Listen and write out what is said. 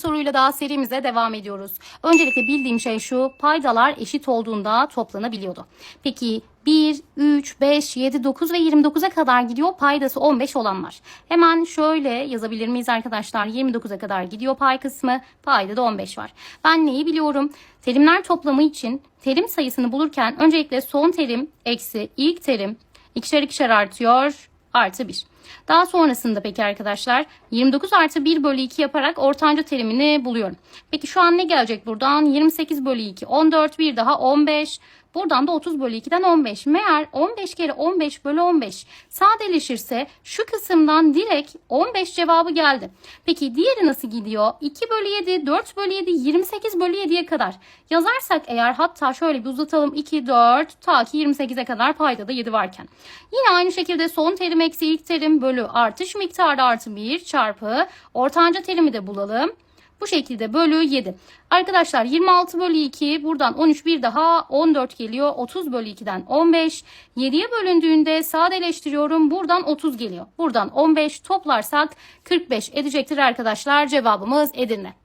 soruyla daha serimize devam ediyoruz. Öncelikle bildiğim şey şu. Paydalar eşit olduğunda toplanabiliyordu. Peki 1, 3, 5, 7, 9 ve 29'a kadar gidiyor paydası 15 olanlar. Hemen şöyle yazabilir miyiz arkadaşlar? 29'a kadar gidiyor pay kısmı. Payda da 15 var. Ben neyi biliyorum? Terimler toplamı için terim sayısını bulurken öncelikle son terim eksi ilk terim ikişer ikişer artıyor artı 1. Daha sonrasında peki arkadaşlar 29 artı 1 bölü 2 yaparak ortanca terimini buluyorum. Peki şu an ne gelecek buradan? 28 bölü 2 14 bir daha 15. Buradan da 30 bölü 2'den 15. Meğer 15 kere 15 bölü 15 sadeleşirse şu kısımdan direkt 15 cevabı geldi. Peki diğeri nasıl gidiyor? 2 bölü 7, 4 bölü 7, 28 bölü 7'ye kadar. Yazarsak eğer hatta şöyle bir uzatalım 2, 4 ta ki 28'e kadar paydada 7 varken. Yine aynı şekilde son terim eksi ilk terim bölü artış miktarı artı 1 çarpı ortanca terimi de bulalım. Bu şekilde bölü 7. Arkadaşlar 26 bölü 2 buradan 13 bir daha 14 geliyor. 30 bölü 2'den 15. 7'ye bölündüğünde sadeleştiriyorum. Buradan 30 geliyor. Buradan 15 toplarsak 45 edecektir arkadaşlar. Cevabımız Edirne.